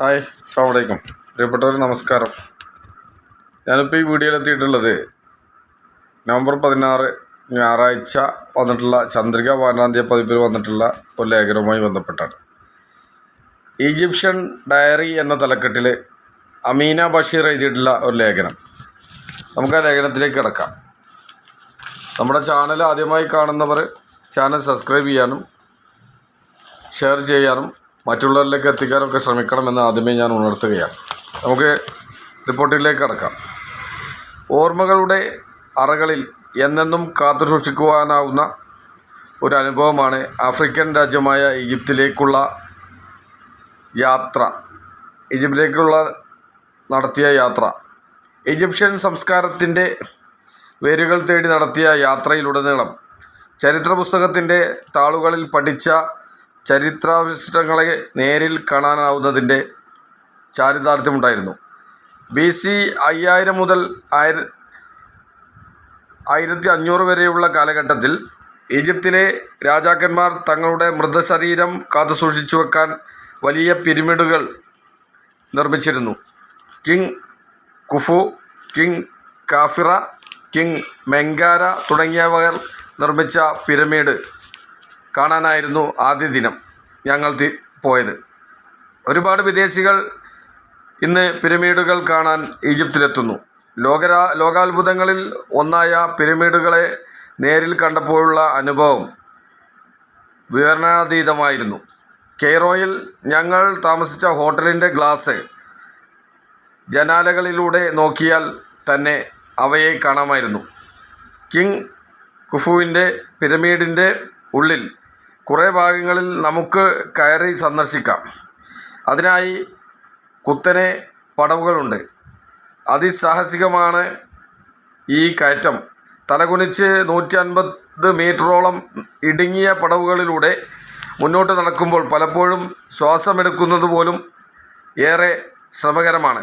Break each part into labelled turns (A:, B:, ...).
A: Hi അസ്സാമലൈക്കും പ്രിയപ്പെട്ടവർ നമസ്കാരം. ഞാനിപ്പോൾ ഈ വീഡിയോയിൽ എത്തിയിട്ടുള്ളത് നവംബർ പതിനാറ് ഞായറാഴ്ച വന്നിട്ടുള്ള ചന്ദ്രിക വാരാന്ത്യ പതിപ്പിൽ വന്നിട്ടുള്ള ഒരു ലേഖനവുമായി ബന്ധപ്പെട്ടാണ്. ഈജിപ്ഷ്യൻ ഡയറി എന്ന തലക്കെട്ടിൽ അമീന ബഷീർ എഴുതിയിട്ടുള്ള ഒരു ലേഖനം. നമുക്ക് ആ ലേഖനത്തിലേക്ക് കിടക്കാം. നമ്മുടെ ചാനൽ ആദ്യമായി കാണുന്നവർ ചാനൽ സബ്സ്ക്രൈബ് ചെയ്യാനും ഷെയർ ചെയ്യാനും മറ്റുള്ളവരിലേക്ക് എത്തിക്കാനൊക്കെ ശ്രമിക്കണമെന്ന് ആദ്യമേ ഞാൻ ഉണർത്തുകയാണ്. നമുക്ക് റിപ്പോർട്ടിലേക്ക് കടക്കാം. ഓർമ്മകളുടെ അറകളിൽ എന്നെന്നും കാത്തു സൂക്ഷിക്കുവാനാവുന്ന ഒരു അനുഭവമാണ് ആഫ്രിക്കൻ രാജ്യമായ ഈജിപ്തിലേക്കുള്ള യാത്ര. ഈജിപ്തിലേക്കുള്ള നടത്തിയ യാത്ര. ഈജിപ്ഷ്യൻ സംസ്കാരത്തിന്റെ വേരുകൾ തേടി നടത്തിയ യാത്രയിലുടനീളം ചരിത്ര പുസ്തകത്തിന്റെ താളുകളിൽ പഠിച്ച ചരിത്രാവിശിഷ്ടങ്ങളെ നേരിൽ കാണാനാവുന്നതിന്റെ ചാരിതാർത്ഥ്യമുണ്ടായിരുന്നു. ബി സി അയ്യായിരം മുതൽ ആയിര ആയിരത്തി അഞ്ഞൂറ് വരെയുള്ള കാലഘട്ടത്തിൽ ഈജിപ്തിലെ രാജാക്കന്മാർ തങ്ങളുടെ മൃതശരീരം കാത്തു സൂക്ഷിച്ചു വെക്കാൻ വലിയ പിരമിഡുകൾ നിർമ്മിച്ചിരുന്നു. King Khufu king Khafra king Menkaure തുടങ്ങിയവർ നിർമ്മിച്ച പിരമിഡ് കാണാനായിരുന്നു ആദ്യ ദിനം ഞങ്ങൾ പോയത്. ഒരുപാട് വിദേശികൾ ഇന്ന് പിരമിഡുകൾ കാണാൻ ഈജിപ്തിലെത്തുന്നു. ലോകരാ ലോകാത്ഭുതങ്ങളിൽ ഒന്നായ പിരമിഡുകളെ നേരിൽ കണ്ടപ്പോഴുള്ള അനുഭവം വിവരണാതീതമായിരുന്നു. കെയ്റോയിൽ ഞങ്ങൾ താമസിച്ച ഹോട്ടലിന്റെ ഗ്ലാസ് ജനാലകളിലൂടെ നോക്കിയാൽ തന്നെ അവയെ കാണാമായിരുന്നു. കിങ് കുഫുവിന്റെ പിരമിഡിന്റെ ഉള്ളിൽ കുറേ ഭാഗങ്ങളിൽ നമുക്ക് കയറി സന്ദർശിക്കാം. അതിനായി കുത്തനെ പടവുകളുണ്ട്. അതിസാഹസികമാണ് ഈ കയറ്റം. തലകുനിച്ച് നൂറ്റി അൻപത് മീറ്ററോളം ഇടുങ്ങിയ പടവുകളിലൂടെ മുന്നോട്ട് നടക്കുമ്പോൾ പലപ്പോഴും ശ്വാസമെടുക്കുന്നത് പോലും ഏറെ ശ്രമകരമാണ്.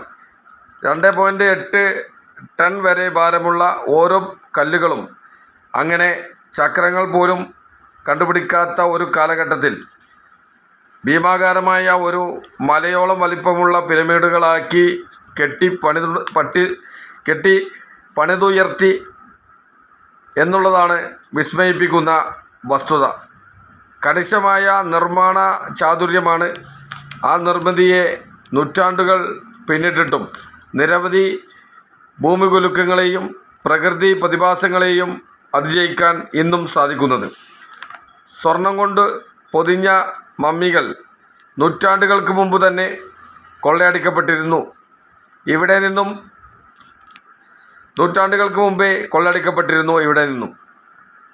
A: രണ്ട് പോയിന്റ് എട്ട് ടൺ വരെ ഭാരമുള്ള ഓരോ കല്ലുകളും അങ്ങനെ ചക്രങ്ങൾ പോലും കണ്ടുപിടിക്കാത്ത ഒരു കാലഘട്ടത്തിൽ ഭീമാകാരമായ ഒരു മലയോളം വലിപ്പമുള്ള പിരമിഡുകളാക്കി കെട്ടി പണി പട്ടി കെട്ടി പണിതുയർത്തി എന്നുള്ളതാണ് വിസ്മയിപ്പിക്കുന്ന വസ്തുത. കണിശമായ നിർമ്മാണ ചാതുര്യമാണ് ആ നിർമ്മിതിയെ നൂറ്റാണ്ടുകൾ പിന്നിട്ടിട്ടും നിരവധി ഭൂമികുലുക്കങ്ങളെയും പ്രകൃതി പ്രതിഭാസങ്ങളെയും അതിജയിക്കാൻ ഇന്നും സാധിക്കുന്നത്. സ്വർണം കൊണ്ട് പൊതിഞ്ഞ മമ്മികൾ നൂറ്റാണ്ടുകൾക്ക് മുമ്പ് തന്നെ കൊള്ളയടിക്കപ്പെട്ടിരുന്നു. ഇവിടെ നിന്നും നൂറ്റാണ്ടുകൾക്ക് മുമ്പേ കൊള്ളടിക്കപ്പെട്ടിരുന്നു ഇവിടെ നിന്നും.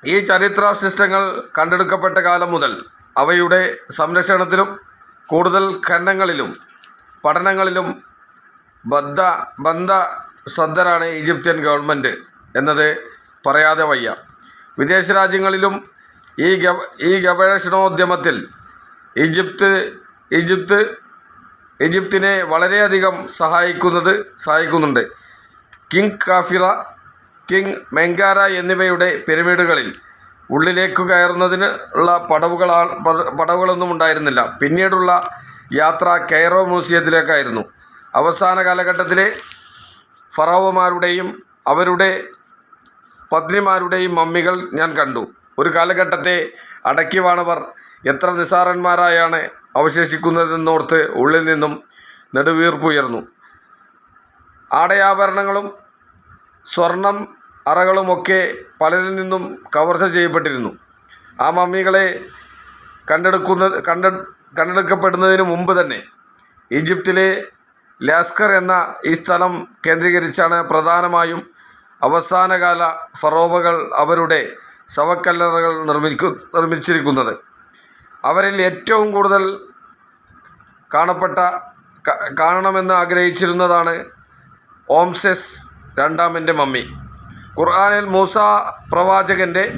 A: ഈ ചരിത്രാവശിഷ്ടങ്ങൾ കണ്ടെടുക്കപ്പെട്ട കാലം മുതൽ അവയുടെ സംരക്ഷണത്തിലും കൂടുതൽ ഖനനങ്ങളിലും പഠനങ്ങളിലും ബദ്ധ ബന്ധ ശ്രദ്ധരാണ് ഈജിപ്ത്യൻ ഗവൺമെന്റ് എന്നത് പറയാതെ വയ്യ. വിദേശ രാജ്യങ്ങളിലും ഈ ഗവ ഈ ഗവേഷണോദ്യമത്തിൽ ഈജിപ്ത് ഈജിപ്ത് ഈജിപ്തിനെ വളരെയധികം സഹായിക്കുന്നത് സഹായിക്കുന്നുണ്ട്. കിങ് കാഫിറ കിങ് മെങ്കാര എന്നിവയുടെ പിരമിഡുകളിൽ ഉള്ളിലേക്ക് കയറുന്നതിന് ഉള്ള പടവുകളാ പടവുകളൊന്നും ഉണ്ടായിരുന്നില്ല. പിന്നീടുള്ള യാത്ര കെയറോ മ്യൂസിയത്തിലേക്കായിരുന്നു. അവസാന കാലഘട്ടത്തിലെ ഫറോവമാരുടെയും അവരുടെ പത്നിമാരുടെയും മമ്മികൾ ഞാൻ കണ്ടു. ഒരു കാലഘട്ടത്തെ അടക്കിവാണവർ എത്ര നിസാരന്മാരായാണ് അവശേഷിക്കുന്നതെന്നോർത്ത് ഉള്ളിൽ നിന്നും നെടുവീർപ്പുയർന്നു. ആടയാഭരണങ്ങളും സ്വർണം അറകളുമൊക്കെ പലരിൽ നിന്നും കവർച്ച ചെയ്യപ്പെട്ടിരുന്നു. ആ മമ്മികളെ കണ്ടെടുക്കുന്ന കണ്ട കണ്ടെടുക്കപ്പെടുന്നതിന് മുമ്പ് തന്നെ ഈജിപ്തിലെ ലാസ്കർ എന്ന ഈ സ്ഥലം കേന്ദ്രീകരിച്ചാണ് പ്രധാനമായും അവസാനകാല ഫറോവകൾ അവരുടെ ശവക്കല്ലറകൾ നിർമ്മിക്കു നിർമ്മിച്ചിരിക്കുന്നത്. അവരിൽ ഏറ്റവും കൂടുതൽ കാണപ്പെട്ട കാണണമെന്ന് ആഗ്രഹിച്ചിരുന്നതാണ് ഓംസെസ് രണ്ടാമന്റെ മമ്മി. ഖുർആാനിൽ മൂസ പ്രവാചകന്റെ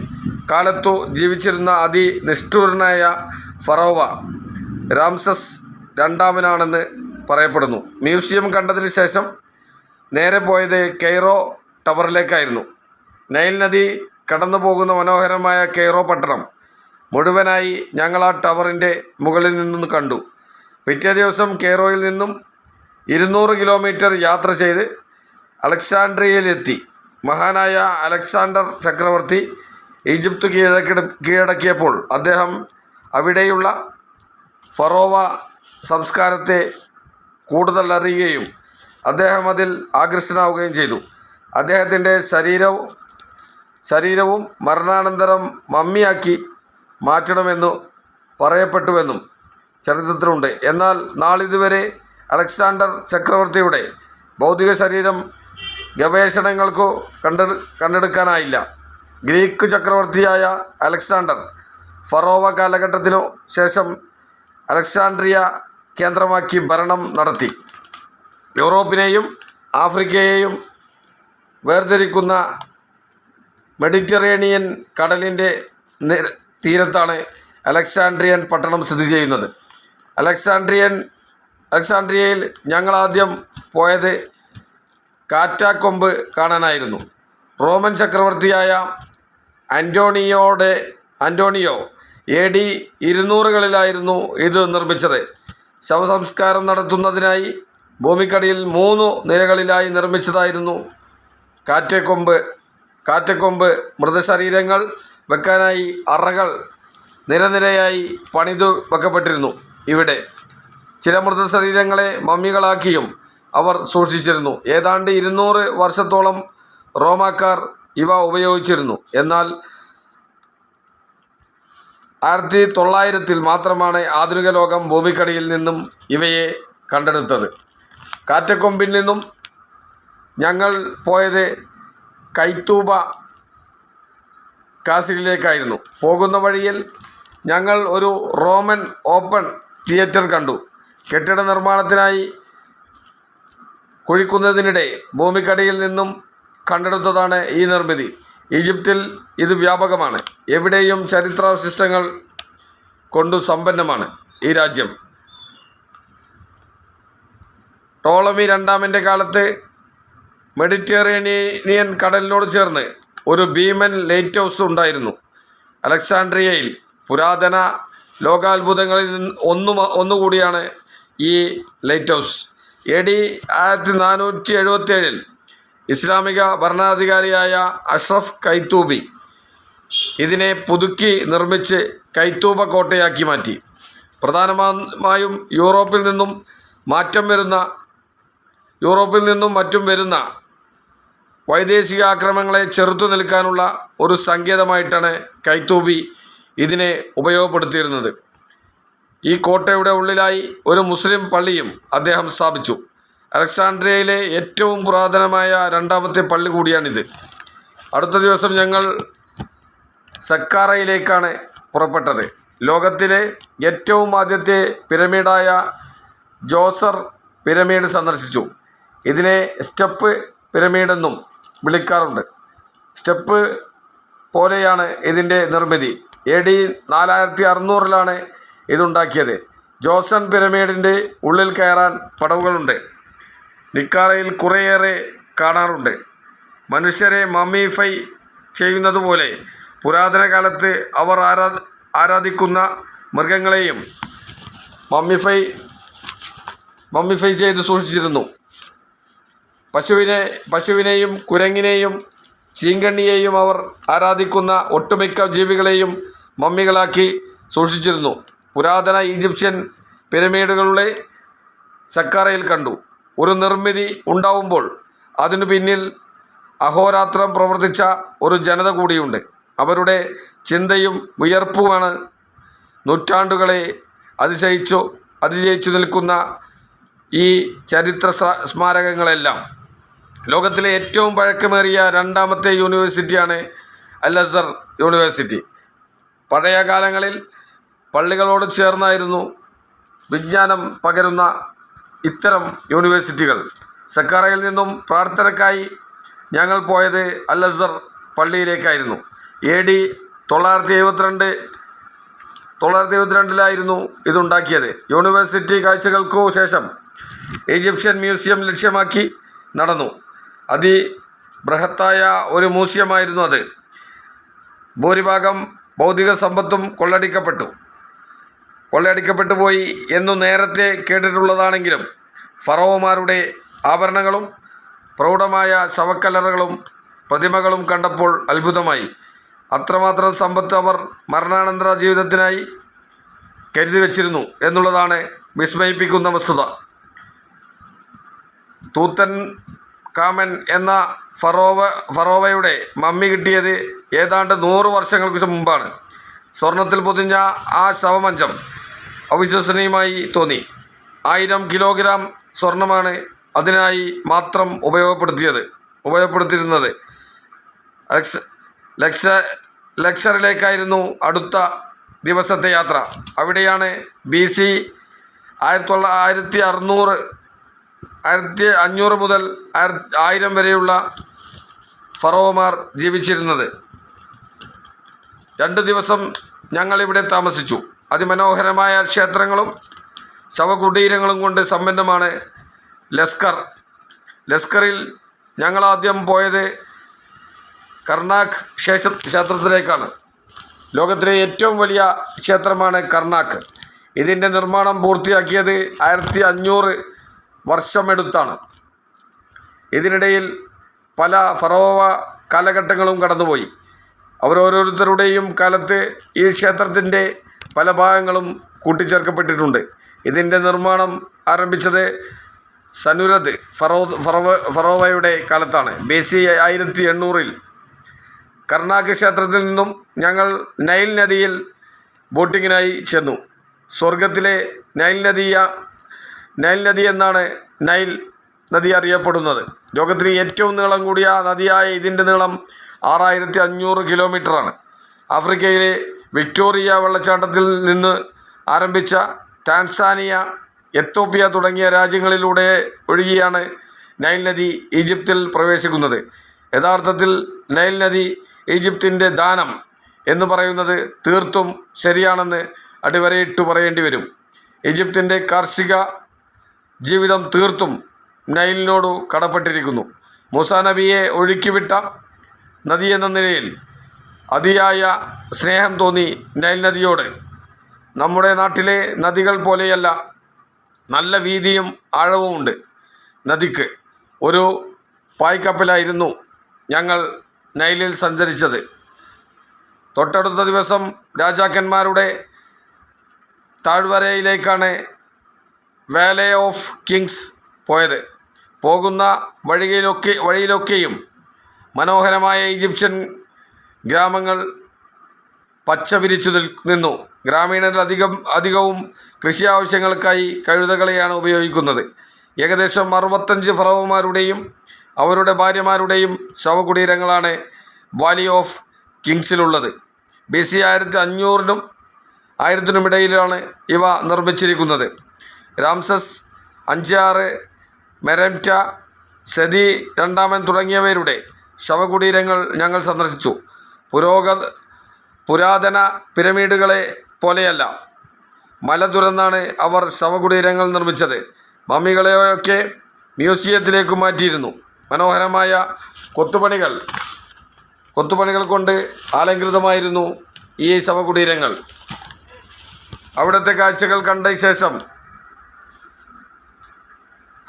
A: കാലത്തു ജീവിച്ചിരുന്ന അതിനിഷ്ഠൂരനായ ഫറോവ രാംസസ് രണ്ടാമനാണെന്ന് പറയപ്പെടുന്നു. മ്യൂസിയം കണ്ടതിന് ശേഷം നേരെ പോയത് കെയ്റോ ടവറിലേക്കായിരുന്നു. നൈൽ നദി കടന്നു പോകുന്ന മനോഹരമായ കെയ്റോ പട്ടണം മുഴുവനായി ഞങ്ങൾ ആ ടവറിന്റെ മുകളിൽ നിന്നും കണ്ടു. പിറ്റേ ദിവസം കെയ്റോയിൽ നിന്നും ഇരുന്നൂറ് കിലോമീറ്റർ യാത്ര ചെയ്ത് അലക്സാണ്ട്രിയയിലെത്തി മഹാനായ അലക്സാണ്ടർ ചക്രവർത്തി ഈജിപ്ത് കീഴടക്കി കീഴടക്കിയപ്പോൾ അദ്ദേഹം അവിടെയുള്ള ഫറോവ സംസ്കാരത്തെ കൂടുതൽ അറിയുകയും അദ്ദേഹം അതിൽ ആകൃഷ്ടനാവുകയും ചെയ്തു. അദ്ദേഹത്തിന്റെ ശരീരവും ശരീരവും മരണാനന്തരം മമ്മിയാക്കി മാറ്റണമെന്നു പറയപ്പെട്ടുവെന്നും ചരിത്രത്തിലുണ്ട്. എന്നാൽ നാളിതുവരെ അലക്സാണ്ടർ ചക്രവർത്തിയുടെ ഭൗതിക ശരീരം ഗവേഷണങ്ങൾക്കു കണ്ട കണ്ടെടുക്കാനായില്ല. ഗ്രീക്ക് ചക്രവർത്തിയായ അലക്സാണ്ടർ ഫറോവ കാലഘട്ടത്തിനു ശേഷം അലക്സാണ്ട്രിയ കേന്ദ്രമാക്കി ഭരണം നടത്തി. യൂറോപ്പിനെയും ആഫ്രിക്കയെയും വേർതിരിക്കുന്ന മെഡിറ്ററേനിയൻ കടലിന്റെ തീരത്താണ് അലക്സാൻഡ്രിയൻ പട്ടണം സ്ഥിതി ചെയ്യുന്നത്. അലക്സാൻഡ്രിയൻ അലക്സാൻഡ്രിയയിൽ ഞങ്ങളാദ്യം പോയത് കാറ്റാക്കൊമ്പ് കാണാനായിരുന്നു. റോമൻ ചക്രവർത്തിയായ അന്റോണിയോടെ അന്റോണിയോ എ ഡി ഇരുന്നൂറുകളിലായിരുന്നു ഇത് നിർമ്മിച്ചത്. ശവസംസ്കാരം നടത്തുന്നതിനായി ഭൂമിക്കടിയിൽ മൂന്ന് നിലകളിലായി നിർമ്മിച്ചതായിരുന്നു കാറ്റക്കൊമ്പ്. കാറ്റക്കൊമ്പ് മൃതശരീരങ്ങൾ വെക്കാനായി അറകൾ നിരനിരയായി പണിതു വെക്കപ്പെട്ടിരുന്നു. ഇവിടെ ചില മൃതശരീരങ്ങളെ മമ്മികളാക്കിയും അവർ സൂക്ഷിച്ചിരുന്നു. ഏതാണ്ട് ഇരുന്നൂറ് വർഷത്തോളം റോമാക്കാർ ഇവ ഉപയോഗിച്ചിരുന്നു. എന്നാൽ ആയിരത്തി തൊള്ളായിരത്തിൽ മാത്രമാണ് ആധുനിക ലോകം ഭൂമിക്കടിയിൽ നിന്നും ഇവയെ കണ്ടെടുത്തത്. കാറ്റക്കൊമ്പിൽ നിന്നും ഞങ്ങൾ പോയത് കൈത്തൂബ കാസിലിലേക്കായിരുന്നു. പോകുന്ന വഴിയിൽ ഞങ്ങൾ ഒരു റോമൻ ഓപ്പൺ തിയേറ്റർ കണ്ടു. കെട്ടിട നിർമ്മാണത്തിനായി കുഴിക്കുന്നതിനിടെ ഭൂമിക്കടിയിൽ നിന്നും കണ്ടെടുത്തതാണ് ഈ നിർമ്മിതി. ഈജിപ്തിൽ ഇത് വ്യാപകമാണ്. എവിടെയും ചരിത്രാവശിഷ്ടങ്ങൾ കൊണ്ടു സമ്പന്നമാണ് ഈ രാജ്യം. ടോളമി രണ്ടാമന്റെ കാലത്ത് മെഡിറ്ററേനിയൻ കടലിനോട് ചേർന്ന് ഒരു ഭീമൻ ലൈറ്റ് ഹൗസ് ഉണ്ടായിരുന്നു. അലക്സാണ്ട്രിയയിൽ പുരാതന ലോകാത്ഭുതങ്ങളിൽ ഒന്നു ഒന്നുകൂടിയാണ് ഈ ലൈറ്റ് ഹൗസ്. എ ഡി ആയിരത്തി നാനൂറ്റി എഴുപത്തേഴിൽ ഇസ്ലാമിക ഭരണാധികാരിയായ അഷ്റഫ് കൈത്തൂബി ഇതിനെ പുതുക്കി നിർമ്മിച്ച് കൈത്തൂബ കോട്ടയാക്കി മാറ്റി. പ്രധാനമായും യൂറോപ്പിൽ നിന്നും മാറ്റം വരുന്ന യൂറോപ്പിൽ നിന്നും മറ്റും വരുന്ന വൈദേശിക ആക്രമണങ്ങളെ ചെറുത്തു നിൽക്കാനുള്ള ഒരു സങ്കേതമായിട്ടാണ് കൈത്തൂബി ഇതിനെ ഉപയോഗപ്പെടുത്തിയിരുന്നത്. ഈ കോട്ടയുടെ ഉള്ളിലായി ഒരു മുസ്ലിം പള്ളിയും അദ്ദേഹം സ്ഥാപിച്ചു. അലക്സാണ്ട്രിയയിലെ ഏറ്റവും പുരാതനമായ രണ്ടാമത്തെ പള്ളി കൂടിയാണിത്. അടുത്ത ദിവസം ഞങ്ങൾ സക്കാറയിലേക്കാണ് പുറപ്പെട്ടത്. ലോകത്തിലെ ഏറ്റവും ആദ്യത്തെ പിരമിഡായ ജോസർ പിരമിഡ് സന്ദർശിച്ചു. ഇതിനെ സ്റ്റെപ്പ് പിരമിഡെന്നും വിളിക്കാറുണ്ട്. സ്റ്റെപ്പ് പോലെയാണ് ഇതിന്റെ നിർമ്മിതി. എ ഡി നാലായിരത്തി അറുന്നൂറിലാണ് ഇതുണ്ടാക്കിയത്. ജോസൺ പിരമിഡിന്റെ ഉള്ളിൽ കയറാൻ പടവുകളുണ്ട്. നിക്കാറയിൽ കുറേയേറെ കാണാറുണ്ട്. മനുഷ്യരെ മമ്മിഫൈ ചെയ്യുന്നതുപോലെ പുരാതന കാലത്ത് അവർ ആരാ ആരാധിക്കുന്ന മൃഗങ്ങളെയും മമ്മിഫൈ മമ്മിഫൈ ചെയ്ത് സൂക്ഷിച്ചിരുന്നു. പശുവിനെ പശുവിനെയും കുരങ്ങിനെയും ചീങ്കണ്ണിയെയും അവർ ആരാധിക്കുന്ന ഒട്ടുമിക്ക ജീവികളെയും മമ്മികളാക്കി സൂക്ഷിച്ചിരുന്നു. പുരാതന ഈജിപ്ഷ്യൻ പിരമിഡുകളുടെ സക്കാറയിൽ കണ്ടു. ഒരു നിർമ്മിതി ഉണ്ടാവുമ്പോൾ അതിനു പിന്നിൽ അഹോരാത്രം പ്രവർത്തിച്ച ഒരു ജനത കൂടിയുണ്ട്. അവരുടെ ചിന്തയും വിയർപ്പുമാണ് നൂറ്റാണ്ടുകളെ അതിശയിച്ചു അതിജയിച്ചു നിൽക്കുന്ന ഈ ചരിത്ര സ്മാരകങ്ങളെല്ലാം. ലോകത്തിലെ ഏറ്റവും പഴക്കമേറിയ രണ്ടാമത്തെ യൂണിവേഴ്സിറ്റിയാണ് അൽ അസർ യൂണിവേഴ്സിറ്റി. പഴയ കാലങ്ങളിൽ പള്ളികളോട് ചേർന്നായിരുന്നു വിജ്ഞാനം പകരുന്ന ഇത്തരം യൂണിവേഴ്സിറ്റികൾ. സക്കാറയിൽ നിന്നും പ്രാർത്ഥനക്കായി ഞങ്ങൾ പോയത് അൽ അസർ പള്ളിയിലേക്കായിരുന്നു. എ ഡി തൊള്ളായിരത്തി എഴുപത്തിരണ്ട് തൊള്ളായിരത്തി എഴുപത്തിരണ്ടിലായിരുന്നു ഇതുണ്ടാക്കിയത്. യൂണിവേഴ്സിറ്റി കാഴ്ചകൾക്കു ശേഷം ഈജിപ്ഷ്യൻ മ്യൂസിയം ലക്ഷ്യമാക്കി നടന്നു. അതിബൃഹത്തായ ഒരു മ്യൂസിയമായിരുന്നു അത്. ഭൂരിഭാഗം ഭൗതിക സമ്പത്തും കൊള്ളടിക്കപ്പെട്ടു. കൊള്ളയടിക്കപ്പെട്ടു പോയി എന്നു നേരത്തെ കേട്ടിട്ടുള്ളതാണെങ്കിലും ഫറോവമാരുടെ ആഭരണങ്ങളും പ്രൗഢമായ ശവക്കല്ലറകളും പ്രതിമകളും കണ്ടപ്പോൾ അത്ഭുതമായി. അത്രമാത്രം സമ്പത്ത് അവർ മരണാനന്തര ജീവിതത്തിനായി കരുതി വച്ചിരുന്നു എന്നുള്ളതാണ് വിസ്മയിപ്പിക്കുന്ന വസ്തുത. തൂത്തൻ കാമൻ എന്ന ഫറോവ ഫറോവയുടെ മമ്മി കിട്ടിയത് ഏതാണ്ട് നൂറ് വർഷങ്ങൾക്ക് മുമ്പാണ്. സ്വർണത്തിൽ പൊതിഞ്ഞ ആ ശവമഞ്ചം അവിശ്വസനീയമായി തോന്നി. ആയിരം കിലോഗ്രാം സ്വർണമാണ് അതിനായി മാത്രം ഉപയോഗപ്പെടുത്തിയത് ഉപയോഗപ്പെടുത്തിയിരുന്നത്. ലക്ഷ ലക്ഷ ലക്ഷറിലേക്കായിരുന്നു അടുത്ത ദിവസത്തെ യാത്ര. അവിടെയാണ് ബി സി ആയിരത്തി തൊള്ള ആയിരത്തി അറുന്നൂറ് ആയിരത്തി അഞ്ഞൂറ് മുതൽ ആയിര വരെയുള്ള ഫറോമാർ ജീവിച്ചിരുന്നത്. രണ്ട് ദിവസം ഞങ്ങളിവിടെ താമസിച്ചു. അതിമനോഹരമായ ക്ഷേത്രങ്ങളും ശവകുടീരങ്ങളും കൊണ്ട് സമ്പന്നമാണ് ലസ്കർ ലസ്കറിൽ ഞങ്ങളാദ്യം പോയത് കർണാക് ക്ഷേത്ര ക്ഷേത്രത്തിലേക്കാണ്. ലോകത്തിലെ ഏറ്റവും വലിയ ക്ഷേത്രമാണ് കർണാക്ക്. ഇതിന്റെ നിർമ്മാണം പൂർത്തിയാക്കിയത് ആയിരത്തി അഞ്ഞൂറ് വർഷമെടുത്താണ്. ഇതിനിടയിൽ പല ഫറോവ കാലഘട്ടങ്ങളും കടന്നുപോയി. അവരോരോരുത്തരുടെയും കാലത്ത് ഈ ക്ഷേത്രത്തിന്റെ പല ഭാഗങ്ങളും കൂട്ടിച്ചേർക്കപ്പെട്ടിട്ടുണ്ട്. ഇതിന്റെ നിർമ്മാണം ആരംഭിച്ചത് സനുരത് ഫറോ ഫറോവ ഫറോവയുടെ കാലത്താണ്. ബി സി ആയിരത്തി എണ്ണൂറിൽ കർണാക്ക് ക്ഷേത്രത്തിൽ നിന്നും ഞങ്ങൾ നൈൽ നദിയിൽ ബോട്ടിങ്ങിനായി ചെന്നു. സ്വർഗത്തിലെ നൈൽ നദിയ നൈൽ നദി എന്നാണ് നൈൽ നദി അറിയപ്പെടുന്നത്. ലോകത്തിലെ ഏറ്റവും നീളം കൂടിയ നദിയായ ഇതിന്റെ നീളം ആറായിരത്തി അഞ്ഞൂറ് കിലോമീറ്ററാണ്. ആഫ്രിക്കയിലെ വിക്ടോറിയ വെള്ളച്ചാട്ടത്തിൽ നിന്ന് ആരംഭിച്ച ടാൻസാനിയ എത്തോപ്യ തുടങ്ങിയ രാജ്യങ്ങളിലൂടെ ഒഴുകിയാണ് നൈൽ നദി ഈജിപ്തിൽ പ്രവേശിക്കുന്നത്. യഥാർത്ഥത്തിൽ നൈൽ നദി ഈജിപ്തിന്റെ ദാനം എന്ന് പറയുന്നത് തീർത്തും ശരിയാണെന്ന് അടിവരയിട്ട് പറയേണ്ടി വരും. ഈജിപ്തിന്റെ കാർഷിക ജീവിതം തീർത്തും നൈലിനോട് കടപ്പെട്ടിരിക്കുന്നു. മൂസാ നബിയെ ഒഴുക്കിവിട്ട നദി എന്ന നിലയിൽ അതിയായ സ്നേഹം തോന്നി നൈൽ നദിയോട്. നമ്മുടെ നാട്ടിലെ നദികൾ പോലെയല്ല നല്ല വീതിയും ആഴവുമുണ്ട് നദിക്ക്. ഒരു പായ്ക്കപ്പലായിരുന്നു ഞങ്ങൾ നൈലിൽ സഞ്ചരിച്ചത്. തൊട്ടടുത്ത ദിവസം രാജാക്കന്മാരുടെ താഴ്വരയിലേക്കാണ് വാലേ ഓഫ് കിങ്സ് പോയത്. പോകുന്ന വഴിയിലൊക്കെ വഴിയിലൊക്കെയും മനോഹരമായ ഈജിപ്ഷ്യൻ ഗ്രാമങ്ങൾ പച്ച വിരിച്ചു നിന്നു. ഗ്രാമീണർ അധികം അധികവും കൃഷി ആവശ്യങ്ങൾക്കായി കഴുതകളെയാണ് ഉപയോഗിക്കുന്നത്. ഏകദേശം അറുപത്തഞ്ച് ഫറവന്മാരുടെയും അവരുടെ ഭാര്യമാരുടെയും ശവകുടീരങ്ങളാണ് വാലി ഓഫ് കിങ്സിലുള്ളത് ബി സി ആയിരത്തി അഞ്ഞൂറിനും ആയിരത്തിനുമിടയിലാണ് ഇവ നിർമ്മിച്ചിരിക്കുന്നത്. രാംസസ് അഞ്ചാറ് മെരംറ്റ സതി രണ്ടാമൻ തുടങ്ങിയവരുടെ ശവകുടീരങ്ങൾ ഞങ്ങൾ സന്ദർശിച്ചു. പുരോഗ പുരാതന പിരമിഡുകളെ പോലെയല്ല. മല തുറന്നാണ് അവർ ശവകുടീരങ്ങൾ നിർമ്മിച്ചത്. മമ്മികളെയൊക്കെ മ്യൂസിയത്തിലേക്ക് മാറ്റിയിരുന്നു. മനോഹരമായ കൊത്തുപണികൾ കൊത്തുപണികൾ കൊണ്ട് അലങ്കൃതമായിരുന്നു ഈ ശവകുടീരങ്ങൾ. അവിടുത്തെ കാഴ്ചകൾ കണ്ട ശേഷം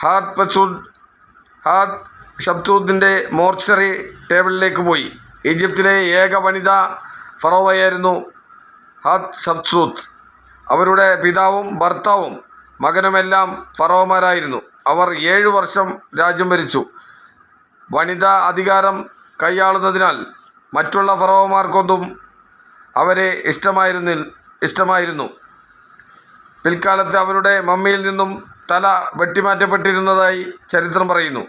A: ഹാത് പസൂദ് ഹാത് ഷബ്തൂദിന്റെ മോർച്ചറി ടേബിളിലേക്ക് പോയി. ഈജിപ്തിലെ ഏക വനിതാ ഫറോവയായിരുന്നു ഹാത് ഷബ്സൂത്ത് അവരുടെ പിതാവും ഭർത്താവും മകനുമെല്ലാം ഫറോമാരായിരുന്നു അവർ ഏഴു വർഷം രാജ്യം ഭരിച്ചു. വനിതാ അധികാരം കൈയാളുന്നതിനാൽ മറ്റുള്ള ഫറോവമാർക്കൊന്നും അവരെ ഇഷ്ടമായിരുന്നി ഇഷ്ടമായിരുന്നു. പിൽക്കാലത്ത് അവരുടെ മമ്മിയിൽ നിന്നും തല വെട്ടിമാറ്റപ്പെട്ടിരുന്നതായി ചരിത്രം പറയുന്നു.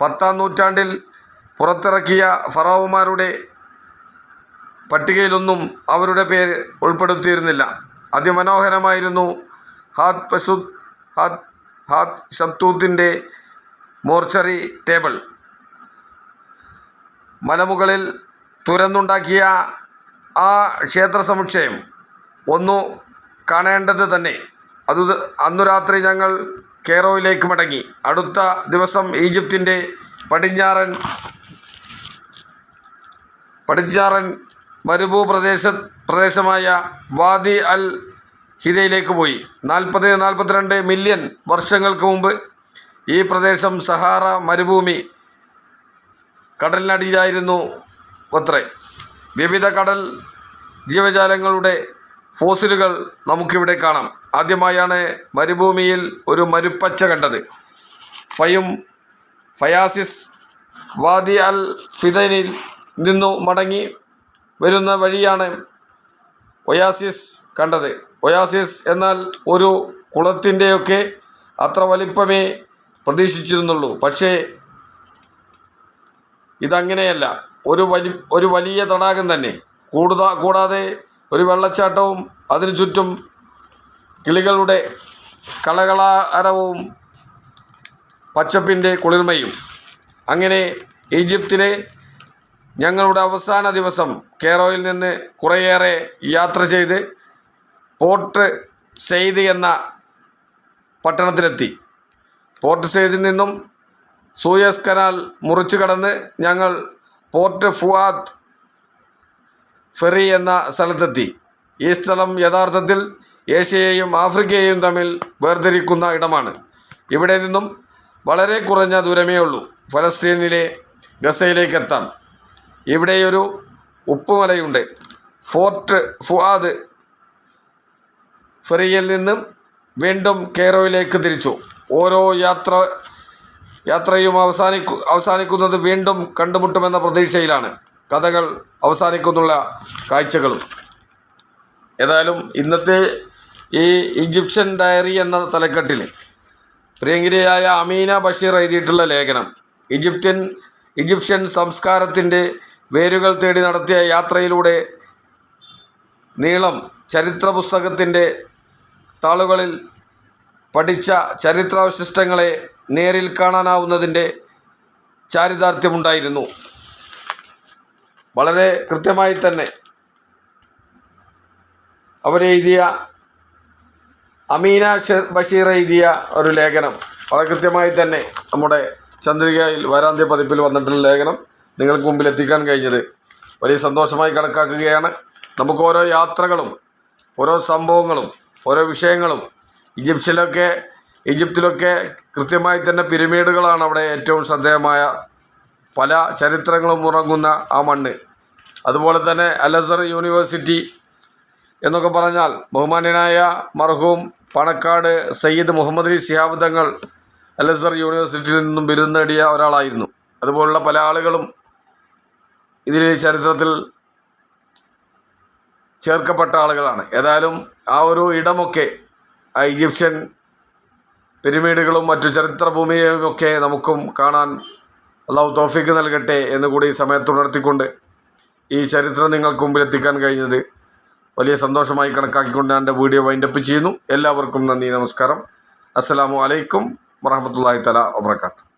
A: പത്താം നൂറ്റാണ്ടിൽ പുറത്തിറക്കിയ ഫറാവുമാരുടെ പട്ടികയിലൊന്നും അവരുടെ പേര് ഉൾപ്പെടുത്തിയിരുന്നില്ല. അതിമനോഹരമായിരുന്നു ഹാത് പശുദ് ഹാത് ഹാത് ഷബ്തൂത്തിന്റെ മോർച്ചറി ടേബിൾ. മലമുകളിൽ തുരന്നുണ്ടാക്കിയ ആ ക്ഷേത്ര സമുച്ചയം ഒന്നു കാണേണ്ടത് തന്നെ. അത് അന്നു രാത്രി ഞങ്ങൾ കെയറോയിലേക്ക് മടങ്ങി. അടുത്ത ദിവസം ഈജിപ്തിന്റെ പടിഞ്ഞാറൻ പടിഞ്ഞാറൻ മരുഭൂ പ്രദേശ പ്രദേശമായ വാദി അൽ ഹിതയിലേക്ക് പോയി. നാൽപ്പത് നാൽപ്പത്തിരണ്ട് മില്യൺ വർഷങ്ങൾക്ക് മുമ്പ് ഈ പ്രദേശം സഹാറ മരുഭൂമി കടലിനടിയിലായിരുന്നു അത്രേ. വിവിധ കടൽ ജീവജാലങ്ങളുടെ ഫോസിലുകൾ നമുക്കിവിടെ കാണാം. ആദ്യമായാണ് മരുഭൂമിയിൽ ഒരു മരുപ്പച്ച കണ്ടത്. ഫയും ഫയാസിസ് വാദി അൽ ഫിദനിൽ നിന്നു മടങ്ങി വരുന്ന വഴിയാണ് ഒയാസിസ് കണ്ടത്. ഒയാസിസ് എന്നാൽ ഒരു കുളത്തിന്റെയൊക്കെ അത്ര വലിപ്പമേ പ്രതീക്ഷിച്ചിരുന്നുള്ളൂ. പക്ഷേ ഇതങ്ങനെയല്ല. ഒരു വലി ഒരു വലിയ തടാകം തന്നെ. കൂടുതൽ കൂടാതെ ഒരു വെള്ളച്ചാട്ടവും അതിനു ചുറ്റും കിളികളുടെ കളകളാരവും പച്ചപ്പിന്റെ കുളിർമയും. അങ്ങനെ ഈജിപ്തിലെ ഞങ്ങളുടെ അവസാന ദിവസം കേറോയിൽ നിന്ന് കുറേയേറെ യാത്ര ചെയ്ത് പോർട്ട് സെയ്ദ് എന്ന പട്ടണത്തിലെത്തി. പോർട്ട് സെയ്ദിൽ നിന്നും സൂയസ് കനാൽ മുറിച്ചു കടന്ന് ഞങ്ങൾ പോർട്ട് ഫുവാദ് ഫെറി എന്ന സ്ഥലത്തെത്തി. ഈ സ്ഥലം യഥാർത്ഥത്തിൽ ഏഷ്യയെയും ആഫ്രിക്കയെയും തമ്മിൽ വേർതിരിക്കുന്ന ഇടമാണ്. ഇവിടെ നിന്നും വളരെ കുറഞ്ഞ ദൂരമേ ഉള്ളൂ. ഫലസ്തീനിലെ ഗസയിലേക്ക് എത്താം. ഇവിടെ ഒരു ഉപ്പുമലയുണ്ട്. ഫോർട്ട് ഫുആദ് ഫെറിയിൽ നിന്നും വീണ്ടും കെയ്റോയിലേക്ക് തിരിച്ചു. ഓരോ യാത്ര യാത്രയും അവസാനിക്കു അവസാനിക്കുന്നത് വീണ്ടും കണ്ടുമുട്ടുമെന്ന പ്രതീക്ഷയിലാണ്. കഥകൾ അവസാനിക്കുന്നുള്ള കാഴ്ചകളും. ഏതായാലും ഇന്നത്തെ ഈ ഈജിപ്ഷ്യൻ ഡയറി എന്ന തലക്കെട്ടിൽ പ്രിയങ്കരിയായ അമീന ബഷീർ എഴുതിയിട്ടുള്ള ലേഖനം ഈജിപ്ഷ്യൻ ഈജിപ്ഷ്യൻ സംസ്കാരത്തിന്റെ വേരുകൾ തേടി നടത്തിയ യാത്രയിലൂടെ നീളം ചരിത്ര പുസ്തകത്തിന്റെ താളുകളിൽ പഠിച്ച ചരിത്രാവശിഷ്ടങ്ങളെ നേരിൽ കാണാനാവുന്നതിന്റെ ചാരിതാർത്ഥ്യമുണ്ടായിരുന്നു. വളരെ കൃത്യമായി തന്നെ അവരെഴുതിയ അമീന ബഷീർ എഴുതിയ ഒരു ലേഖനം. വളരെ കൃത്യമായി തന്നെ നമ്മുടെ ചന്ദ്രികയിൽ വാരാന്ത്യ പതിപ്പിൽ വന്നിട്ടുള്ള ലേഖനം നിങ്ങൾക്ക് മുമ്പിൽ എത്തിക്കാൻ കഴിഞ്ഞത് വലിയ സന്തോഷമായി കണക്കാക്കുകയാണ്. നമുക്ക് ഓരോ യാത്രകളും ഓരോ സംഭവങ്ങളും ഓരോ വിഷയങ്ങളും ഈജിപ്തിലൊക്കെ ഈജിപ്തിലൊക്കെ കൃത്യമായി തന്നെ പിരമിഡുകളാണ് അവിടെ ഏറ്റവും ശ്രദ്ധേയമായ പല ചരിത്രങ്ങളും ഉറങ്ങുന്ന ആ മണ്ണ്. അതുപോലെ തന്നെ അലസർ യൂണിവേഴ്സിറ്റി എന്നൊക്കെ പറഞ്ഞാൽ ബഹുമാന്യനായ മർഹൂം പണക്കാട് സയ്യിദ് മുഹമ്മദ് അലി ശിഹാബ് തങ്ങൾ അലസർ യൂണിവേഴ്സിറ്റിയിൽ നിന്നും ബിരുദം നേടിയ ഒരാളായിരുന്നു. അതുപോലുള്ള പല ആളുകളും ഇതിൽ ചരിത്രത്തിൽ ചേർക്കപ്പെട്ട ആളുകളാണ്. ഏതായാലും ആ ഒരു ഇടമൊക്കെ ആ ഈജിപ്ഷ്യൻ പിരമിഡുകളും മറ്റു ചരിത്രഭൂമിയുമൊക്കെ നമുക്കും കാണാൻ അള്ളാഹു തോഫിക്ക് നൽകട്ടെ എന്ന് കൂടി ഈ സമയത്ത് ഉണർത്തിക്കൊണ്ട് ഈ ചരിത്രം നിങ്ങൾക്ക് മുമ്പിൽ എത്തിക്കാൻ കഴിഞ്ഞത് വലിയ സന്തോഷമായി കണക്കാക്കിക്കൊണ്ട് എന്റെ വീഡിയോ വൈൻഡപ്പ് ചെയ്യുന്നു. എല്ലാവർക്കും നന്ദി നമസ്കാരം. അസ്സാം വലൈക്കും വറഹമത്തല്ലാഹി തല വബർക്കാത്തു